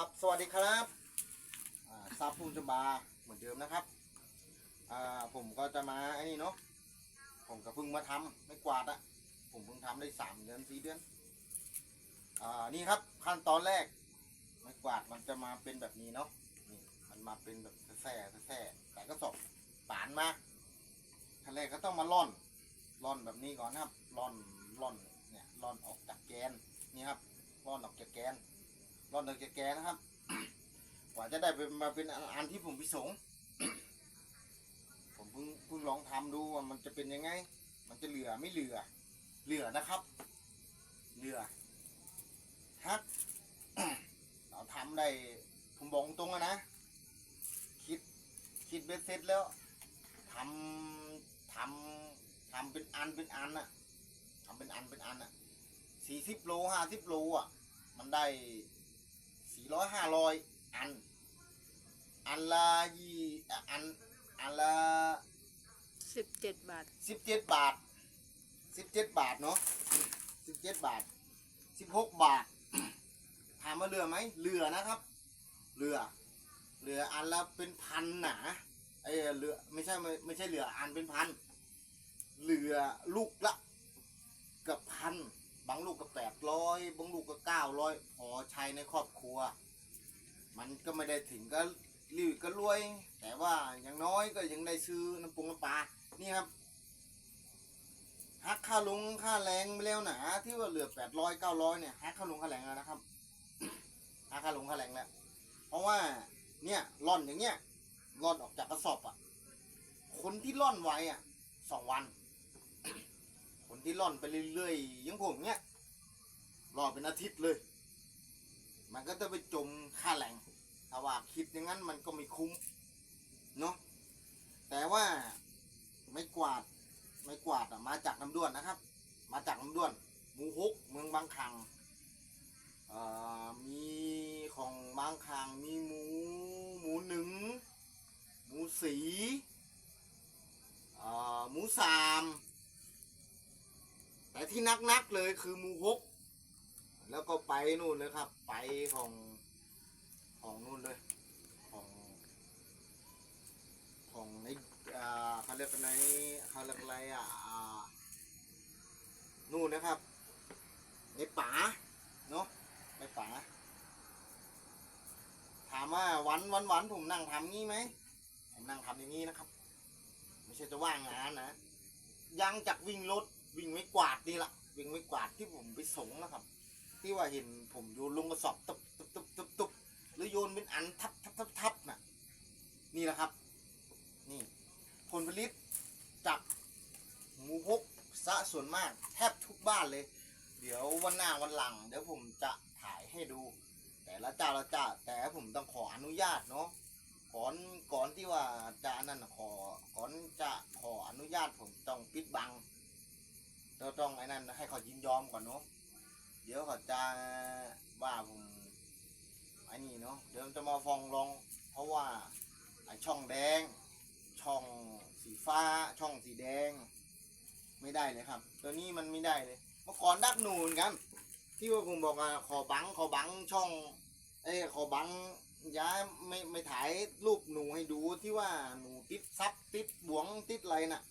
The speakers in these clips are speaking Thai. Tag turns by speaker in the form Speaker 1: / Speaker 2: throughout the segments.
Speaker 1: ครับสวัสดีครับซาปูจบาเหมือนเดิมนะครับผมก็จะมาไอ้นี่เนาะผมก็เพิ่งมาทำไม่กวาดอะผมเพิ่งทำได้สามเดือนสี่เดือนอ่านี่ครับขั้นตอนแรกไม่กวาดมันจะมาเป็นแบบนี้เนาะนี่มันมาเป็นแบบแส่แส่แต่ก็สอบปานมาขั้นแรกก็ต้องมาล่อนล่อนแบบนี้ก่อนนะครับล่อนล่อนเนี่ยล่อนออกจากแกนนี่ครับล่อนออกจากแกน อนเดินแกๆนะครับ กว่าจะได้เป็นมาเป็นอันที่ผมพิสงค์ผมเพิ่งเพิ่งลองทำดูว่ามันจะเป็นยังไง มันจะเหลือไม่เหลือ เหลือนะครับ เหลือฮักเราทำได้ผมบอกตรงอะนะ คิดคิดเบ็ดเสร็จแล้วทำทำทำเป็นอันเป็นอันอะทำเป็นอันเป็นอันอะสี่สิบโลห้าสิบโลอะมันได้ สี่ร้อยห้าร้อยอัน อันละยี่อันอันละ
Speaker 2: สิบเจ็ดบาท
Speaker 1: สิบเจ็ดบาทสิบเจ็ดบาทเนาะสิบเจ็ดบาทสิบหกบาท ถามว่าเรือไหมเรือนะครับ เรือ เรืออันละเป็นพันหนาไอ้ยเรือไม่ใช่ไม่ไม่ใช่เรืออันเป็นพันเรือลูกละเกับพันบาง ลูกก็แปดร้อยบางลูกก็เก้าร้อยพอใช้ในครอบครัว มันก็ไม่ได้ถึงก็รีวก็รวย แต่ว่าอย่างน้อยก็ยังได้ซื้อน้ำปรุงน้ำปลานี่ครับหักค่าลงค่าแรงไปแล้วหนาที่ว่าเหลือแปดร้อยเก้าร้อยเนี่ยหักค่าลงค่าแรงแล้วนะครับหักค่าลงค่าแรงแล้วเพราะว่าเนี่ยร่อนอย่างเงี้ยร่อนออกจากกระสอบอะ คนที่ร่อนไว้อะสองวัน คนที่ร่อนไปเรื่อยๆอยังผมเนี้ย รอเป็นอาทิตย์เลย มันก็จะไปจมค่าแรงถ้าว่าคิดอย่างนั้นมันก็ไม่คุ้มเนาะแต่ว่าไม่กวาดไม่กวาดอะมาจากน้ำด้วนนะครับ มาจากน้ำด้วนหมูฮกเมืองบางขังอ่อมีของบางขังมีหมูหมูหนึ่งหมูสีอ่อหมูสาม แต่ที่นักๆเลยคือหมูฮก แล้วก็ไปนู่นเลยครับ ไปของของนู่นเลย ของของในอ่าเขาเรียกกันในเขาเรียกอะไรอะอ่านู่นนะครับ ในป่าเนาะในป่าถามว่าวันวันวันผมนั่งทำงี้ไหมผมนั่งทำอย่างนี้นะครับ ไม่ใช่จะว่างงานนะยังจากวิ่งรถวิ่งไม่กวาดนี่ละวิ่งไม่กวาดที่ผมไปสงนะครับ ที่ว่าเห็นผมโยนลงกระสอบตุบตุบตุบตุบตุบหรือโยนเป็นอันทับทับทับทับน่ะ นี่แหละครับ นี่ ผลผลิตจากหมูพกซะส่วนมากแทบทุกบ้านเลย เดี๋ยววันหน้าวันหลัง เดี๋ยวผมจะถ่ายให้ดู แต่ละเจ้าละเจ้าแต่ผมต้องขออนุญาตเนาะก่อนก่อนที่ว่าจะนั่นขอก่อนจะขออนุญาตผมต้องปิดบัง จะว่าผมไอ้นี่เนาะเดี๋ยวจะมาฟ้องร้อง เพราะว่าไอช่องแดง ช่องสีฟ้า ช่องสีแดง ไม่ได้เลยครับ ตัวนี้มันไม่ได้เลยเมื่อก่อนดักหนูเหมือนกันที่ว่าผมบอกอะขอบังขอบังช่องเอ้ขอบังย้ายไม่ไม่ถ่ายรูปหนูให้ดูที่ว่าหนูติดซับติดบวงติดอะไรน่ะ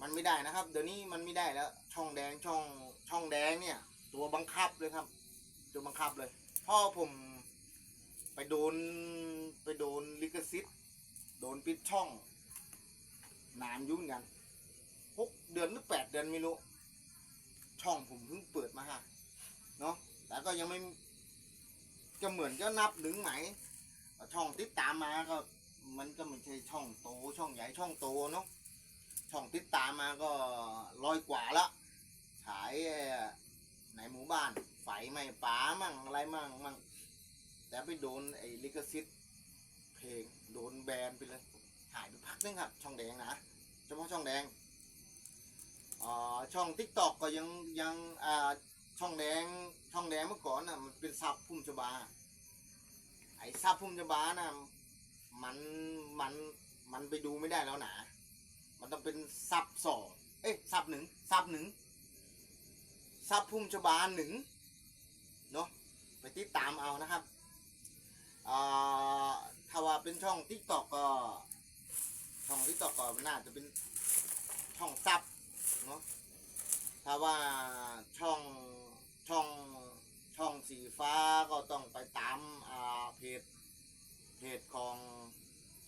Speaker 1: มันไม่ได้นะครับ เดี๋ยวนี้มันไม่ได้แล้ว ช่องแดงช่องช่องแดงเนี่ย ตัวบังคับเลยครับ ตัวบังคับเลยพ่อผมไปโดนไปโดนลิขสิทธิ์โดนปิดช่องนานยุ่เหมือนกันหกเดือนหรือแปดเดือนไม่รู้ช่องผมเพิ่งเปิดมาฮะเนาะแต่ก็ยังไม่ก็เหมือนก็นับถึงไหมช่องติดตามมาก็มันก็ไม่ใช่ช่องโตช่องใหญ่ช่องโตเนาะช่องติดตามมาก็ร้อยกว่าละขาย ในหมู่บ้านไฟไหม้ป่ามั่งอะไรมั่งมั่งแต่ไปโดนไอ้ลิขสิทธิ์เพลงโดนแบนไปเลยหายไปพักนึงครับ ช่องแดงนะเฉพาะช่องแดงอ่าช่องทิกตอกก็ยังยังอ่าช่องแดงช่องแดงเมื่อก่อนน่ะมันเป็นซับพุ่มชบา ไอ้ซับพุ่มชบาน่ะมันมันมันไปดูไม่ได้แล้วนะมันต้องเป็นซับสองเอ้ยซับหนึ่งซับหนึ่ง ซับพุ่มชบาหนึ่งเนาะไปติดตามเอานะครับอ่าถ้าว่าเป็นช่องทิกตอกก็ช่องทิกตอกก็น่าจะเป็นช่องซับเนาะถ้าว่าช่องช่องช่องสีฟ้าก็ต้องไปตามเพจเพจของ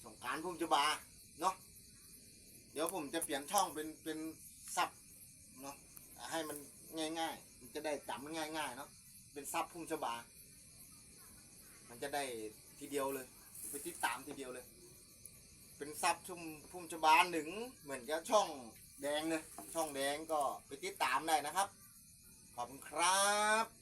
Speaker 1: สงการพุ่มจบาเนาะเดี๋ยวผมจะเปลี่ยนช่องเป็นเป็นซับเนาะให้มัน ง่ายๆ มันจะได้จำง่ายๆเนาะเป็นซับพุ่มฉบา มันจะได้ทีเดียวเลยไปติดตามทีเดียวเลย เป็นซับชุ่มพุ่มชบาหนึ่งเหมือนกับช่องแดงเลยช่องแดงก็ไปติดตามได้นะครับ ขอบคุณครับ